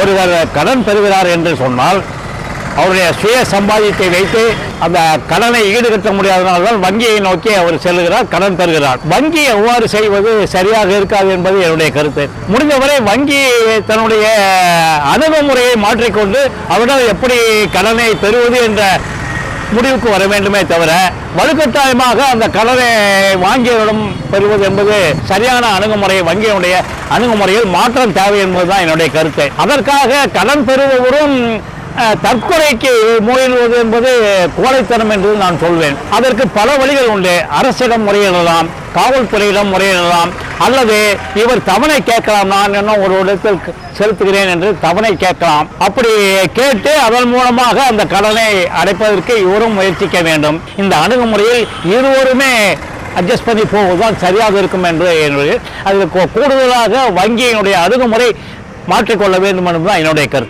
ஒருவர் கடன் பெறுகிறார் என்று சொன்னால் அவருடைய சுய சம்பாதியத்தை வைத்து அந்த கடனை ஈடுகட்ட முடியாதனால்தான் வங்கியை நோக்கி அவர் செல்கிறார் கடன் பெறுகிறார். வங்கி எவ்வாறு செய்வது சரியாக இருக்காது என்பது என்னுடைய கருத்து. முடிந்தவரை வங்கி தன்னுடைய அணுகுமுறையை மாற்றிக்கொண்டு அவரிடம் எப்படி கடனை பெறுவது என்ற முடிவுக்கு வர வேண்டுமே தவிர வலுக்கட்டாயமாக அந்த கடனை வாங்கியவரிடம் பெறுவது என்பது சரியான அணுகுமுறை வங்கியினுடைய அணுகுமுறையில் மாற்றம் தேவை என்பதுதான் என்னுடைய கருத்து. அதற்காக கடன் பெறுபவரும் தற்கொலைக்கு முயல்வது என்பது கோழைத்தனம் என்று நான் சொல்வேன். அதற்கு பல வழிகள் உண்டு. அரசிடம் முறையிடலாம் காவல்துறையிடம் முறையிடலாம் அல்லது இவர் தவணை கேட்கலாம். நான் இன்னும் ஒரு இடத்தில் செலுத்துகிறேன் என்று தவணை கேட்கலாம். அப்படி கேட்டு அதன் மூலமாக அந்த கடனை அடைப்பதற்கு இவரும் முயற்சிக்க வேண்டும். இந்த அணுகுமுறையில் இருவருமே அட்ஜஸ்ட் பண்ணி போவதுதான் சரியாக இருக்கும் என்று என்னுடைய அதில் கூடுதலாக வங்கியினுடைய அணுகுமுறை மாற்றிக்கொள்ள வேண்டும் என்பதுதான் என்னுடைய கருத்து.